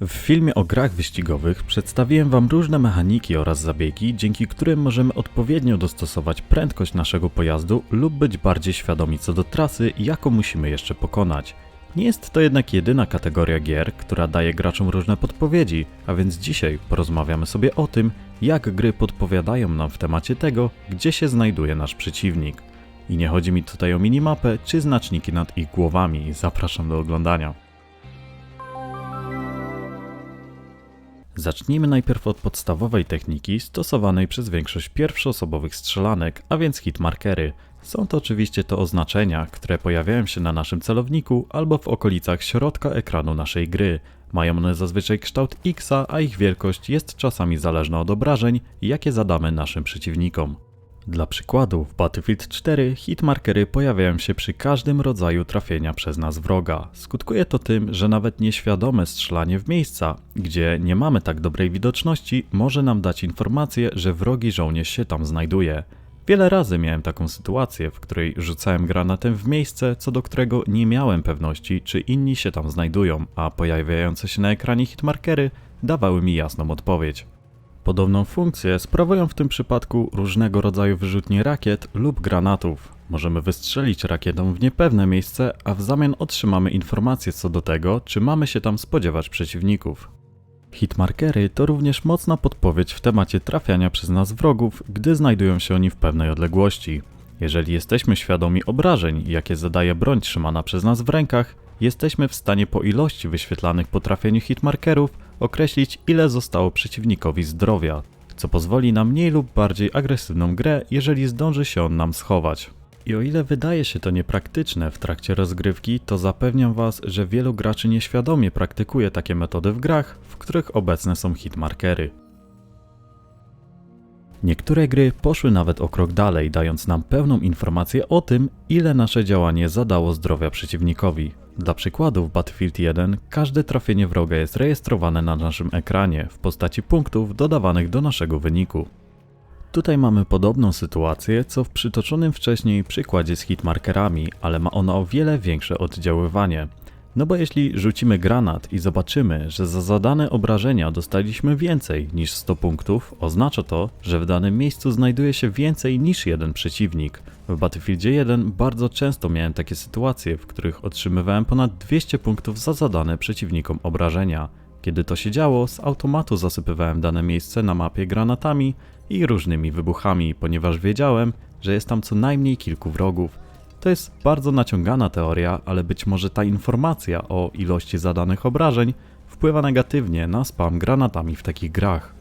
W filmie o grach wyścigowych przedstawiłem Wam różne mechaniki oraz zabiegi, dzięki którym możemy odpowiednio dostosować prędkość naszego pojazdu lub być bardziej świadomi co do trasy, jaką musimy jeszcze pokonać. Nie jest to jednak jedyna kategoria gier, która daje graczom różne podpowiedzi, a więc dzisiaj porozmawiamy sobie o tym, jak gry podpowiadają nam w temacie tego, gdzie się znajduje nasz przeciwnik. I nie chodzi mi tutaj o minimapę czy znaczniki nad ich głowami, zapraszam do oglądania. Zacznijmy najpierw od podstawowej techniki stosowanej przez większość pierwszoosobowych strzelanek, a więc hitmarkery. Są to oczywiście to oznaczenia, które pojawiają się na naszym celowniku albo w okolicach środka ekranu naszej gry. Mają one zazwyczaj kształt X, a ich wielkość jest czasami zależna od obrażeń, jakie zadamy naszym przeciwnikom. Dla przykładu, w Battlefield 4 hitmarkery pojawiają się przy każdym rodzaju trafienia przez nas wroga. Skutkuje to tym, że nawet nieświadome strzelanie w miejsca, gdzie nie mamy tak dobrej widoczności, może nam dać informację, że wrogi żołnierz się tam znajduje. Wiele razy miałem taką sytuację, w której rzucałem granatem w miejsce, co do którego nie miałem pewności, czy inni się tam znajdują, a pojawiające się na ekranie hitmarkery dawały mi jasną odpowiedź. Podobną funkcję sprawują w tym przypadku różnego rodzaju wyrzutnie rakiet lub granatów. Możemy wystrzelić rakietą w niepewne miejsce, a w zamian otrzymamy informacje co do tego, czy mamy się tam spodziewać przeciwników. Hitmarkery to również mocna podpowiedź w temacie trafiania przez nas wrogów, gdy znajdują się oni w pewnej odległości. Jeżeli jesteśmy świadomi obrażeń, jakie zadaje broń trzymana przez nas w rękach, jesteśmy w stanie po ilości wyświetlanych po trafieniu hitmarkerów określić ile zostało przeciwnikowi zdrowia, co pozwoli na mniej lub bardziej agresywną grę, jeżeli zdąży się on nam schować. I o ile wydaje się to niepraktyczne w trakcie rozgrywki, to zapewniam Was, że wielu graczy nieświadomie praktykuje takie metody w grach, w których obecne są hitmarkery. Niektóre gry poszły nawet o krok dalej, dając nam pełną informację o tym, ile nasze działanie zadało zdrowia przeciwnikowi. Dla przykładu w Battlefield 1 każde trafienie wroga jest rejestrowane na naszym ekranie w postaci punktów dodawanych do naszego wyniku. Tutaj mamy podobną sytuację, co w przytoczonym wcześniej przykładzie z hitmarkerami, ale ma ona o wiele większe oddziaływanie. No bo jeśli rzucimy granat i zobaczymy, że za zadane obrażenia dostaliśmy więcej niż 100 punktów, oznacza to, że w danym miejscu znajduje się więcej niż jeden przeciwnik. W Battlefieldzie 1 bardzo często miałem takie sytuacje, w których otrzymywałem ponad 200 punktów za zadane przeciwnikom obrażenia. Kiedy to się działo, z automatu zasypywałem dane miejsce na mapie granatami i różnymi wybuchami, ponieważ wiedziałem, że jest tam co najmniej kilku wrogów. To jest bardzo naciągana teoria, ale być może ta informacja o ilości zadanych obrażeń wpływa negatywnie na spam granatami w takich grach.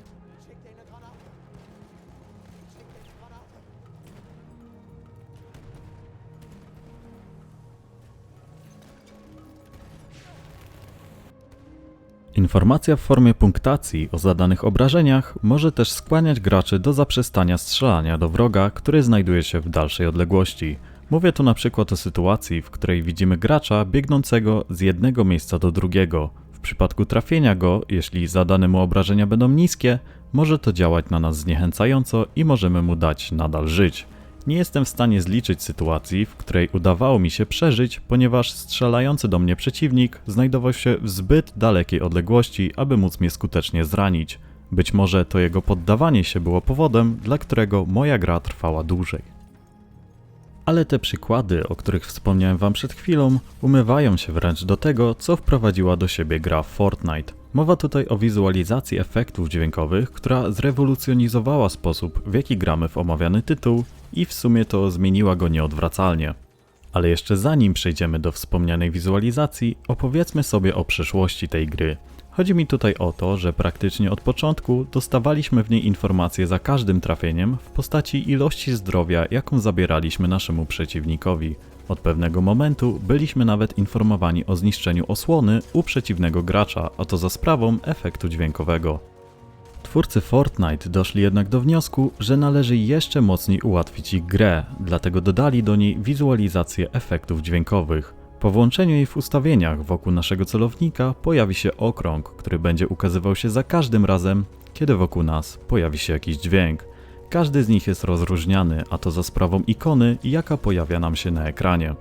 Informacja w formie punktacji o zadanych obrażeniach może też skłaniać graczy do zaprzestania strzelania do wroga, który znajduje się w dalszej odległości. Mówię tu na przykład o sytuacji, w której widzimy gracza biegnącego z jednego miejsca do drugiego. W przypadku trafienia go, jeśli zadane mu obrażenia będą niskie, może to działać na nas zniechęcająco i możemy mu dać nadal żyć. Nie jestem w stanie zliczyć sytuacji, w której udawało mi się przeżyć, ponieważ strzelający do mnie przeciwnik znajdował się w zbyt dalekiej odległości, aby móc mnie skutecznie zranić. Być może to jego poddawanie się było powodem, dla którego moja gra trwała dłużej. Ale te przykłady, o których wspomniałem Wam przed chwilą, umywają się wręcz do tego, co wprowadziła do siebie gra Fortnite. Mowa tutaj o wizualizacji efektów dźwiękowych, która zrewolucjonizowała sposób, w jaki gramy w omawiany tytuł i w sumie to zmieniła go nieodwracalnie. Ale jeszcze zanim przejdziemy do wspomnianej wizualizacji, opowiedzmy sobie o przeszłości tej gry. Chodzi mi tutaj o to, że praktycznie od początku dostawaliśmy w niej informacje za każdym trafieniem w postaci ilości zdrowia, jaką zabieraliśmy naszemu przeciwnikowi. Od pewnego momentu byliśmy nawet informowani o zniszczeniu osłony u przeciwnego gracza, a to za sprawą efektu dźwiękowego. Twórcy Fortnite doszli jednak do wniosku, że należy jeszcze mocniej ułatwić ich grę, dlatego dodali do niej wizualizację efektów dźwiękowych. Po włączeniu jej w ustawieniach wokół naszego celownika pojawi się okrąg, który będzie ukazywał się za każdym razem, kiedy wokół nas pojawi się jakiś dźwięk. Każdy z nich jest rozróżniany, a to za sprawą ikony, jaka pojawia nam się na ekranie.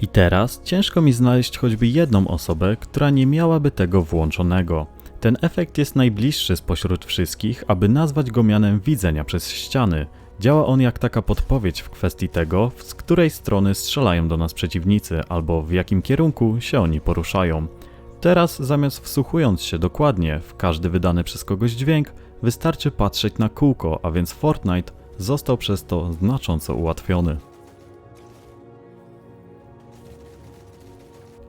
I teraz ciężko mi znaleźć choćby jedną osobę, która nie miałaby tego włączonego. Ten efekt jest najbliższy spośród wszystkich, aby nazwać go mianem widzenia przez ściany. Działa on jak taka podpowiedź w kwestii tego, z której strony strzelają do nas przeciwnicy, albo w jakim kierunku się oni poruszają. Teraz, zamiast wsłuchując się dokładnie w każdy wydany przez kogoś dźwięk, wystarczy patrzeć na kółko, a więc Fortnite został przez to znacząco ułatwiony.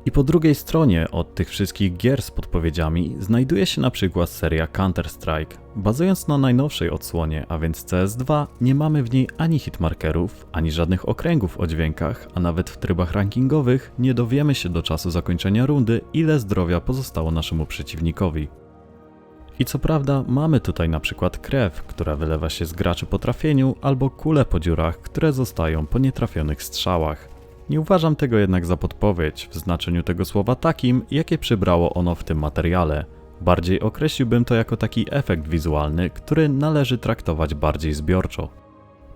I po drugiej stronie od tych wszystkich gier z podpowiedziami znajduje się na przykład seria Counter-Strike. Bazując na najnowszej odsłonie, a więc CS2, nie mamy w niej ani hitmarkerów, ani żadnych okręgów o dźwiękach, a nawet w trybach rankingowych nie dowiemy się do czasu zakończenia rundy, ile zdrowia pozostało naszemu przeciwnikowi. I co prawda mamy tutaj na przykład krew, która wylewa się z graczy po trafieniu, albo kule po dziurach, które zostają po nietrafionych strzałach. Nie uważam tego jednak za podpowiedź w znaczeniu tego słowa takim, jakie przybrało ono w tym materiale. Bardziej określiłbym to jako taki efekt wizualny, który należy traktować bardziej zbiorczo.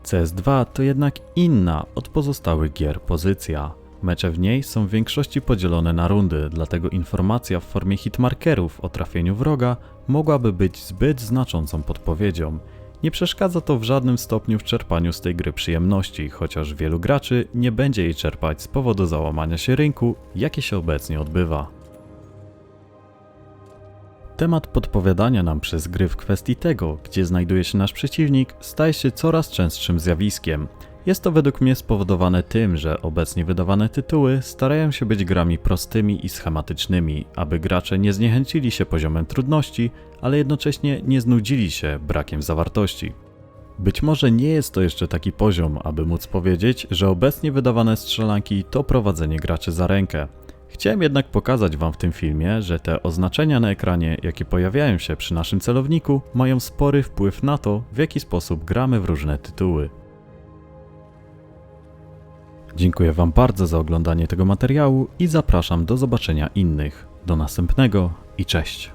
CS2 to jednak inna od pozostałych gier pozycja. Mecze w niej są w większości podzielone na rundy, dlatego informacja w formie hitmarkerów o trafieniu wroga mogłaby być zbyt znaczącą podpowiedzią. Nie przeszkadza to w żadnym stopniu w czerpaniu z tej gry przyjemności, chociaż wielu graczy nie będzie jej czerpać z powodu załamania się rynku, jakie się obecnie odbywa. Temat podpowiadania nam przez gry w kwestii tego, gdzie znajduje się nasz przeciwnik, staje się coraz częstszym zjawiskiem. Jest to według mnie spowodowane tym, że obecnie wydawane tytuły starają się być grami prostymi i schematycznymi, aby gracze nie zniechęcili się poziomem trudności, ale jednocześnie nie znudzili się brakiem zawartości. Być może nie jest to jeszcze taki poziom, aby móc powiedzieć, że obecnie wydawane strzelanki to prowadzenie graczy za rękę. Chciałem jednak pokazać Wam w tym filmie, że te oznaczenia na ekranie, jakie pojawiają się przy naszym celowniku, mają spory wpływ na to, w jaki sposób gramy w różne tytuły. Dziękuję Wam bardzo za oglądanie tego materiału i zapraszam do zobaczenia innych. Do następnego i cześć.